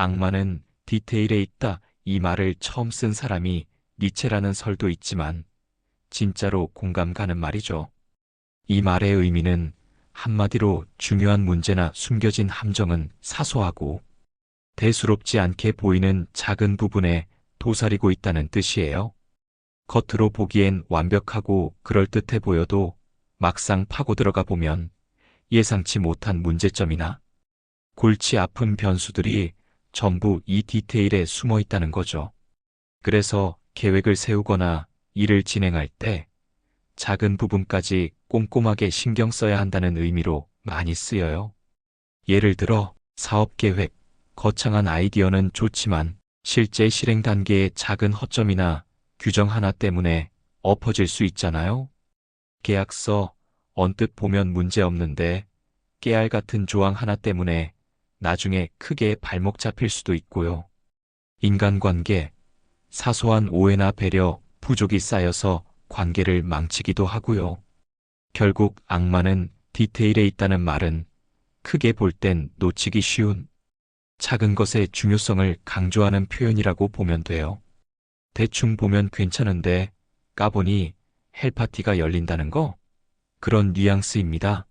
악마는 디테일에 있다 이 말을 처음 쓴 사람이 니체라는 설도 있지만 진짜로 공감 가는 말이죠. 이 말의 의미는 한마디로 중요한 문제나 숨겨진 함정은 사소하고 대수롭지 않게 보이는 작은 부분에 도사리고 있다는 뜻이에요. 겉으로 보기엔 완벽하고 그럴듯해 보여도 막상 파고 들어가 보면 예상치 못한 문제점이나 골치 아픈 변수들이 전부 이 디테일에 숨어 있다는 거죠. 그래서 계획을 세우거나 일을 진행할 때 작은 부분까지 꼼꼼하게 신경 써야 한다는 의미로 많이 쓰여요. 예를 들어 사업 계획, 거창한 아이디어는 좋지만 실제 실행 단계의 작은 허점이나 규정 하나 때문에 엎어질 수 있잖아요. 계약서 언뜻 보면 문제 없는데 깨알 같은 조항 하나 때문에 나중에 크게 발목 잡힐 수도 있고요. 인간관계, 사소한 오해나 배려, 부족이 쌓여서 관계를 망치기도 하고요. 결국 악마는 디테일에 있다는 말은 크게 볼 땐 놓치기 쉬운 작은 것의 중요성을 강조하는 표현이라고 보면 돼요. 대충 보면 괜찮은데 까보니 헬파티가 열린다는 거? 그런 뉘앙스입니다.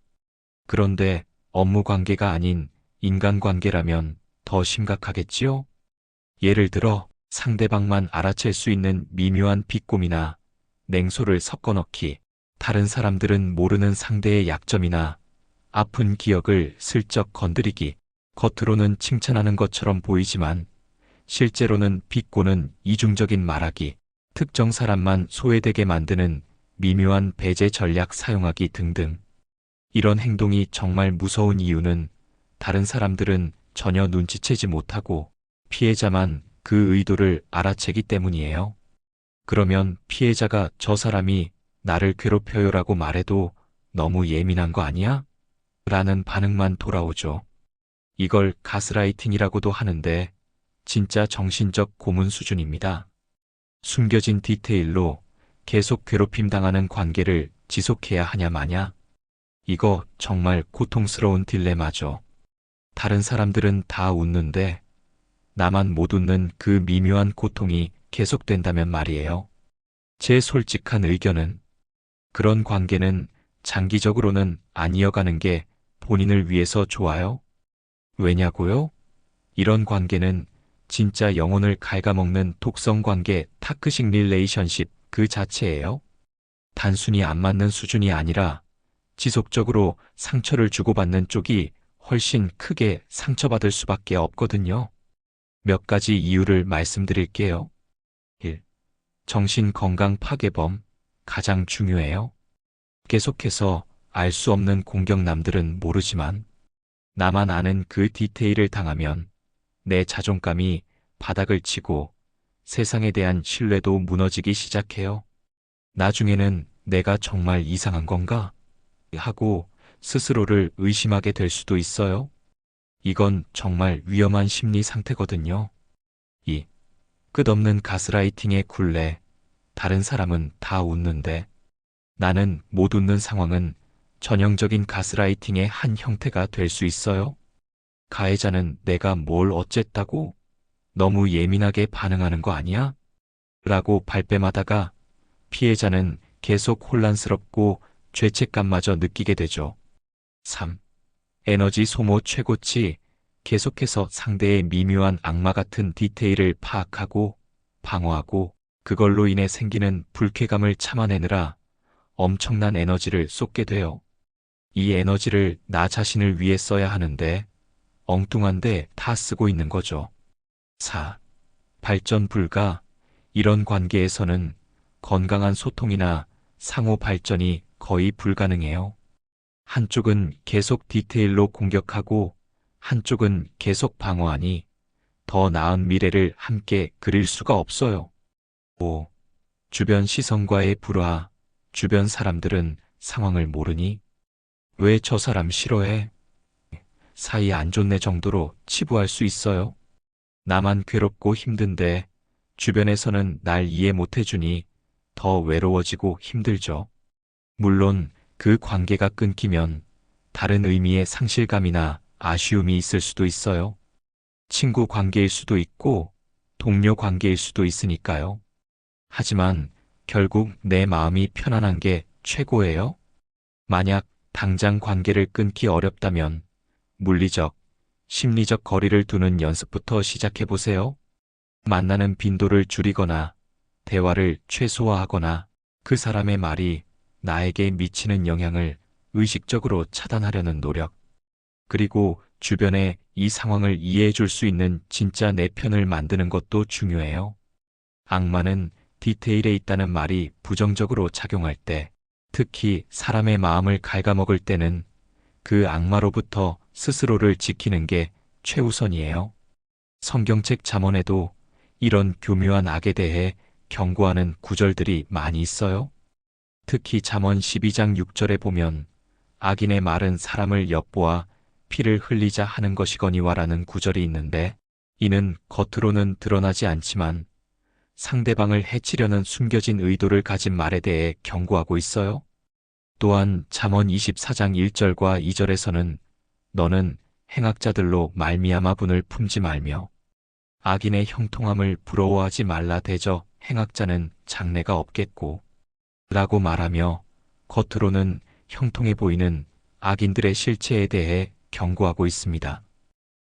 그런데 업무 관계가 아닌 인간 관계라면 더 심각하겠지요? 예를 들어 상대방만 알아챌 수 있는 미묘한 비꼼이나 냉소를 섞어 넣기, 다른 사람들은 모르는 상대의 약점이나 아픈 기억을 슬쩍 건드리기, 겉으로는 칭찬하는 것처럼 보이지만 실제로는 비꼬는 이중적인 말하기, 특정 사람만 소외되게 만드는 미묘한 배제 전략 사용하기 등등. 이런 행동이 정말 무서운 이유는 다른 사람들은 전혀 눈치채지 못하고 피해자만 그 의도를 알아채기 때문이에요. 그러면 피해자가 저 사람이 나를 괴롭혀요라고 말해도 너무 예민한 거 아니야? 라는 반응만 돌아오죠. 이걸 가스라이팅이라고도 하는데 진짜 정신적 고문 수준입니다. 숨겨진 디테일로 계속 괴롭힘 당하는 관계를 지속해야 하냐 마냐? 이거 정말 고통스러운 딜레마죠. 다른 사람들은 다 웃는데 나만 못 웃는 그 미묘한 고통이 계속된다면 말이에요. 제 솔직한 의견은 그런 관계는 장기적으로는 안 이어가는 게 본인을 위해서 좋아요. 왜냐고요? 이런 관계는 진짜 영혼을 갉아먹는 독성 관계 타크식 릴레이션십 그 자체예요. 단순히 안 맞는 수준이 아니라 지속적으로 상처를 주고받는 쪽이 훨씬 크게 상처받을 수밖에 없거든요. 몇 가지 이유를 말씀드릴게요. 1. 정신 건강 파괴범 가장 중요해요. 계속해서 알 수 없는 공격 남들은 모르지만 나만 아는 그 디테일을 당하면 내 자존감이 바닥을 치고 세상에 대한 신뢰도 무너지기 시작해요. 나중에는 내가 정말 이상한 건가? 하고 스스로를 의심하게 될 수도 있어요. 이건 정말 위험한 심리 상태거든요. 2. 끝없는 가스라이팅의 굴레. 다른 사람은 다 웃는데 나는 못 웃는 상황은 전형적인 가스라이팅의 한 형태가 될 수 있어요. 가해자는 내가 뭘 어쨌다고 너무 예민하게 반응하는 거 아니야? 라고 발뺌하다가 피해자는 계속 혼란스럽고 죄책감마저 느끼게 되죠. 3. 에너지 소모 최고치 계속해서 상대의 미묘한 악마 같은 디테일을 파악하고 방어하고 그걸로 인해 생기는 불쾌감을 참아내느라 엄청난 에너지를 쏟게 돼요. 이 에너지를 나 자신을 위해 써야 하는데 엉뚱한데 다 쓰고 있는 거죠. 4. 발전 불가. 이런 관계에서는 건강한 소통이나 상호 발전이 거의 불가능해요. 한쪽은 계속 디테일로 공격하고 한쪽은 계속 방어하니 더 나은 미래를 함께 그릴 수가 없어요. 5. 주변 시선과의 불화. 주변 사람들은 상황을 모르니 왜 저 사람 싫어해? 사이 안 좋네 정도로 치부할 수 있어요. 나만 괴롭고 힘든데 주변에서는 날 이해 못 해주니 더 외로워지고 힘들죠. 물론 그 관계가 끊기면 다른 의미의 상실감이나 아쉬움이 있을 수도 있어요. 친구 관계일 수도 있고 동료 관계일 수도 있으니까요. 하지만 결국 내 마음이 편안한 게 최고예요. 만약 당장 관계를 끊기 어렵다면 물리적, 심리적 거리를 두는 연습부터 시작해 보세요. 만나는 빈도를 줄이거나 대화를 최소화하거나 그 사람의 말이 나에게 미치는 영향을 의식적으로 차단하려는 노력. 그리고 주변에 이 상황을 이해해 줄 수 있는 진짜 내 편을 만드는 것도 중요해요. 악마는 디테일에 있다는 말이 부정적으로 작용할 때, 특히 사람의 마음을 갉아먹을 때는 그 악마로부터 스스로를 지키는 게 최우선이에요. 성경책 잠언에도 이런 교묘한 악에 대해 경고하는 구절들이 많이 있어요. 특히 잠언 12장 6절에 보면 악인의 말은 사람을 엿보아 피를 흘리자 하는 것이거니와라는 구절이 있는데 이는 겉으로는 드러나지 않지만 상대방을 해치려는 숨겨진 의도를 가진 말에 대해 경고하고 있어요. 또한 잠언 24장 1절과 2절에서는 너는 행악자들로 말미암아 분을 품지 말며 악인의 형통함을 부러워하지 말라 대저 행악자는 장래가 없겠고 라고 말하며 겉으로는 형통해 보이는 악인들의 실체에 대해 경고하고 있습니다.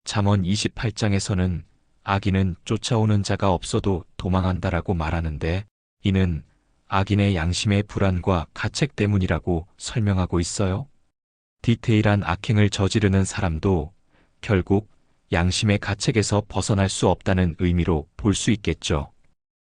잠언 28장에서는 악인은 쫓아오는 자가 없어도 도망한다라고 말하는데 이는 악인의 양심의 불안과 가책 때문이라고 설명하고 있어요. 디테일한 악행을 저지르는 사람도 결국 양심의 가책에서 벗어날 수 없다는 의미로 볼 수 있겠죠.